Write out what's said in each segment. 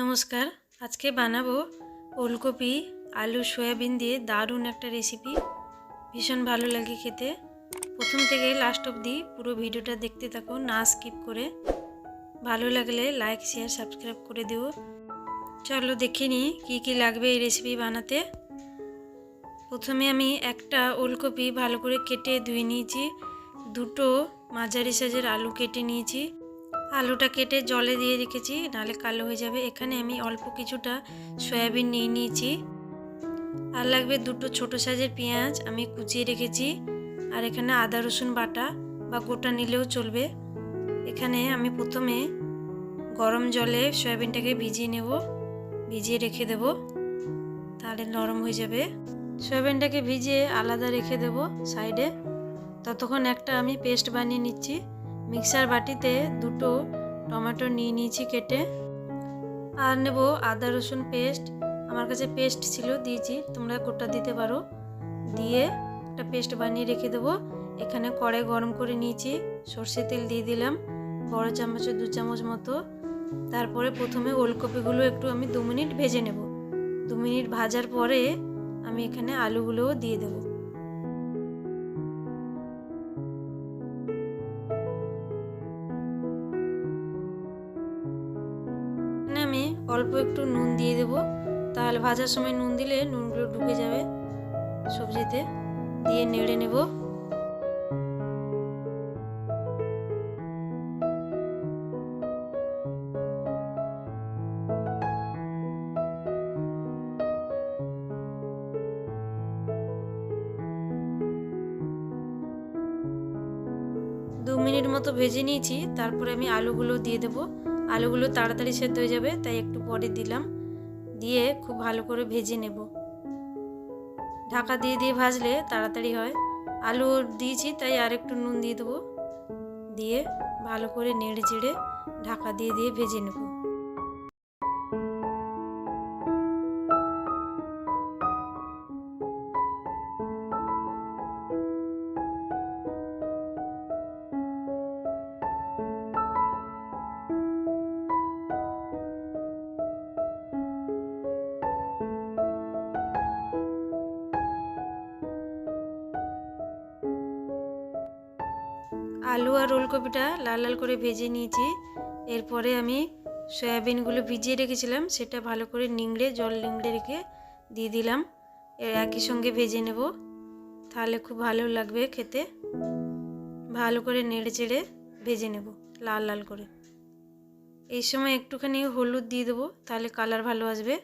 নমস্কার, আজকে বানাবো ওলকপি, আলু, সয়াবিন দিয়ে দারুণ একটা রেসিপি ভীষণ ভালো লাগে খেতে। প্রথম থেকে লাস্ট অবধি পুরো ভিডিওটা দেখতে থাকো, না স্কিপ করে। ভালো লাগলে লাইক শেয়ার সাবস্ক্রাইব করে দিও। চলো দেখে নিই কী কী লাগবে এই রেসিপি বানাতে। প্রথমে আমি একটা ওলকপি ভালো করে কেটে ধুয়ে নিয়েছি। দুটো মাঝারি সাইজের আলু কেটে নিয়েছি। আলুটা কেটে জলে দিয়ে রেখেছি, নাহলে কালো হয়ে যাবে। এখানে আমি অল্প কিছুটা সয়াবিন নিয়ে নিয়েছি। আর লাগবে দুটো ছোট সাইজের পেঁয়াজ আমি কুচিয়ে রেখেছি। আর এখানে আদা, রসুন বাটা বা গোটা নিলেও চলবে। এখানে আমি প্রথমে গরম জলে সয়াবিনটাকে ভিজিয়ে নেব, ভিজিয়ে রেখে দেব। তাহলে নরম হয়ে যাবে। সয়াবিনটাকে ভিজিয়ে আলাদা রেখে দেব সাইডে। ততক্ষণ একটা আমি পেস্ট বানিয়ে নিচ্ছি। মিক্সার বাটিতে দুটো টমেটো নিয়ে নিয়েছি কেটে। আর নেব আদা, রসুন পেস্ট। আমার কাছে পেস্ট ছিল, দিয়েছি। তোমরা গোটা দিতে পারো। দিয়ে একটা পেস্ট বানিয়ে রেখে দেবো। এখানে কড়াই গরম করে নিয়েছি। সর্ষে তেল দিয়ে দিলাম। বড় চামচে, দু চামচ মতো। তারপরে প্রথমে ওলকপিগুলো একটু আমি দু মিনিট ভেজে নেব। দু মিনিট ভাজার পরে আমি এখানে আলুগুলোও দিয়ে দেবো। অল্প একটু নুন দিয়ে দেব। তাহলে ভাজার সময় নুন দিলে নুনগুলো ঢুকে যাবে সবজিতে। দিয়ে নেড়ে নেব। দু মিনিট মতো ভেজে নিয়েছি। তারপরে আমি আলুগুলো দিয়ে দেবো। আলুগুলো তাড়াতাড়ি সেদ্ধ হয়ে যাবে, তাই একটু পরে দিলাম। দিয়ে খুব ভালো করে ভেজে নেব। ঢাকা দিয়ে দিয়ে ভাজলে তাড়াতাড়ি হয়। আলু দিয়েছি, তাই আর একটু নুন দিয়ে দেবো। দিয়ে ভালো করে নেড়ে চেড়ে ঢাকা দিয়ে দিয়ে ভেজে নেব। আলু আর ওলকপিটা লাল লাল করে ভেজে নিয়েছি। এরপরে আমি সয়াবিনগুলো ভিজিয়ে রেখেছিলাম, সেটা ভালো করে নিংড়ে, জল নিংড়ে রেখে দিয়ে দিলাম। এর একই সঙ্গে ভেজে নেব, তাহলে খুব ভালো লাগবে খেতে। ভালো করে নেড়ে চেড়ে ভেজে নেব, লাল লাল করে। এই সময় একটুখানি হলুদ দিয়ে দেবো, তাহলে কালার ভালো আসবে।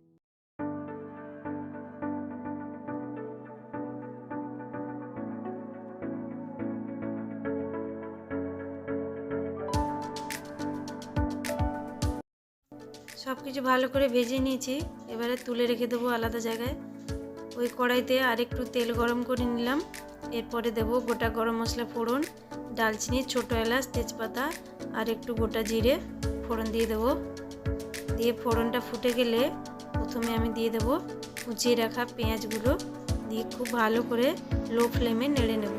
সব কিছু ভালো করে ভেজে নিয়েছি। এবারে তুলে রেখে দেবো আলাদা জায়গায়। ওই কড়াইতে আর একটু তেল গরম করে নিলাম। এরপরে দেব গোটা গরম মশলা ফোড়ন, ডালচিনি, ছোটো এলাচ, তেজপাতা আর একটু গোটা জিরে ফোড়ন দিয়ে দেবো। দিয়ে ফোড়নটা ফুটে গেলে প্রথমে আমি দিয়ে দেবো কুচিয়ে রাখা পেঁয়াজগুলো। দিয়ে খুব ভালো করে লো ফ্লেমে নেড়ে নেব।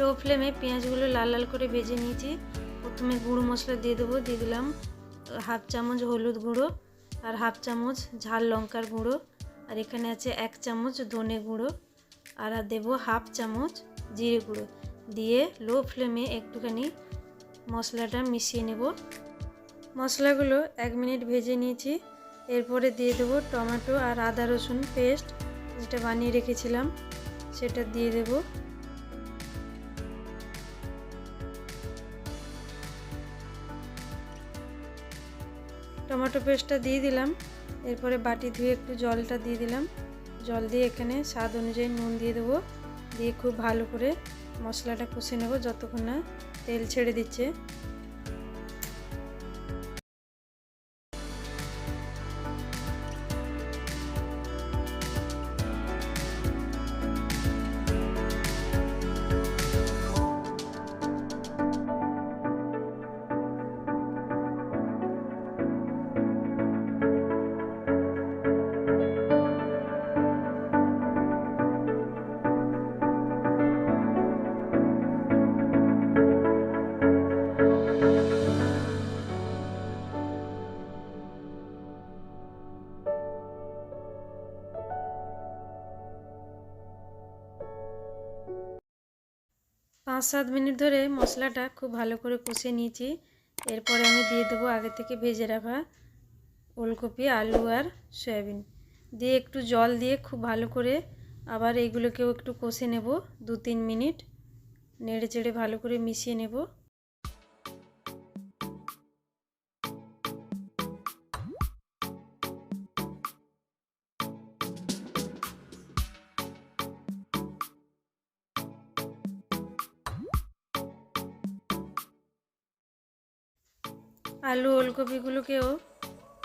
লো ফ্লেমে পেঁয়াজগুলো লাল লাল করে ভেজে নিয়েছি। প্রথমে গুঁড়ো মশলা দিয়ে দেবো, দিয়ে দিলাম হাফ চামচ হলুদ গুঁড়ো আর হাফ চামচ ঝাল লঙ্কার গুঁড়ো। আর এখানে আছে এক চামচ ধনে গুঁড়ো আর দেবো হাফ চামচ জিরে গুঁড়ো। দিয়ে লো ফ্লেমে একটুখানি মশলাটা মিশিয়ে নেব। মশলাগুলো এক মিনিট ভেজে নিয়েছি। এরপরে দিয়ে দেবো টমেটো আর আদা রসুন পেস্ট যেটা বানিয়ে রেখেছিলাম, সেটা দিয়ে দেবো। টমেটো পেস্টটা দিয়ে দিলাম। এরপরে বাটি ধুয়ে একটু জলটা দিয়ে দিলাম। জল দিয়ে এখানে স্বাদ অনুযায়ী নুন দিয়ে দেবো। দিয়ে খুব ভালো করে মশলাটা কষে নেব, যতক্ষণ না তেল ছেড়ে দিচ্ছে। পাঁচ সাত মিনিট ধরে মশলাটা খুব ভালো করে কষে নিয়েছি। এরপরে আমি দিয়ে দেবো আগে থেকে ভেজে রাখা ওলকপি, আলু আর সয়াবিন। দিয়ে একটু জল দিয়ে খুব ভালো করে আবার এইগুলোকেও একটু কষে নেব দু তিন মিনিট। নেড়ে চেড়ে ভালো করে মিশিয়ে নেব। আলু ওলকপিগুলোকেও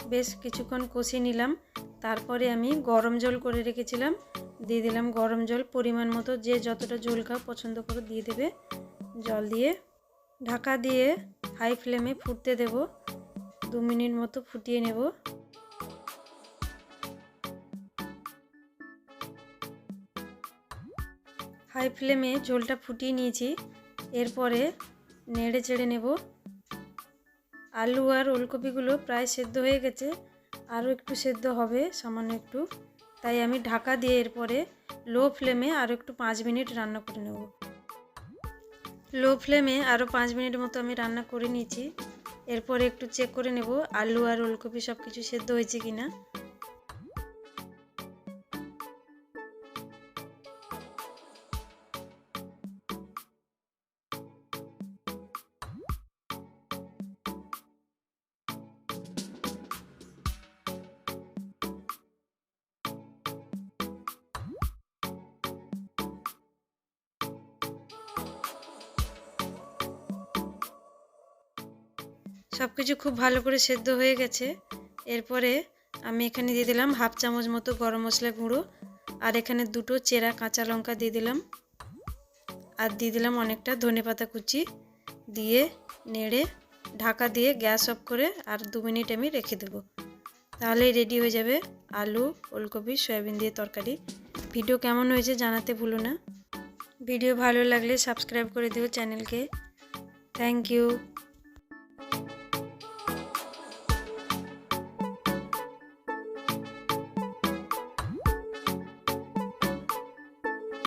বেশ কিছুক্ষণ কষিয়ে নিলাম। তারপরে আমি গরম জল করে রেখেছিলাম। দিয়ে দিলাম গরম জল, পরিমাণ মতো যে যতটা জল খাও পছন্দ করে দিয়ে দেবে। জল দিয়ে ঢাকা দিয়ে হাই ফ্লেমে ফুটতে দেব। দু মিনিট মতো ফুটিয়ে নেব। হাই ফ্লেমে ঝোলটা ফুটিয়ে নিয়েছি। এরপরে নেড়ে চেড়ে নেব। আলু আর ওলকপিগুলো প্রায় সেদ্ধ হয়ে গেছে। আরও একটু সেদ্ধ হবে, সামান্য একটু। তাই আমি ঢাকা দিয়ে এরপরে লো ফ্লেমে আরও একটু পাঁচ মিনিট রান্না করে নেব। লো ফ্লেমে আরও পাঁচ মিনিট মতো আমি রান্না করে নিয়েছি। এরপরে একটু চেক করে নেব আলু আর ওলকপি সব কিছু সেদ্ধ হয়েছে কি না সব কিছু খুব ভালো করে সেদ্ধ হয়ে গেছে। এরপরে আমি এখানে দিয়ে দিলাম হাফ চামচ মতো গরম মশলা গুঁড়ো, আর এখানে দুটো চেরা কাঁচা লঙ্কা দিয়ে দিলাম। আর দিয়ে দিলাম অনেকটা ধনে পাতা কুচি দিয়ে নেড়ে ঢাকা দিয়ে গ্যাস অফ করে আর দু মিনিট আমি রেখে দেবো। তাহলেই রেডি হয়ে যাবে আলু, ওলকপি, সয়াবিন দিয়ে তরকারি। ভিডিও কেমন হয়েছে জানাতে ভুলো না। ভিডিও ভালো লাগলে সাবস্ক্রাইব করে দিও চ্যানেলকে। Thank you.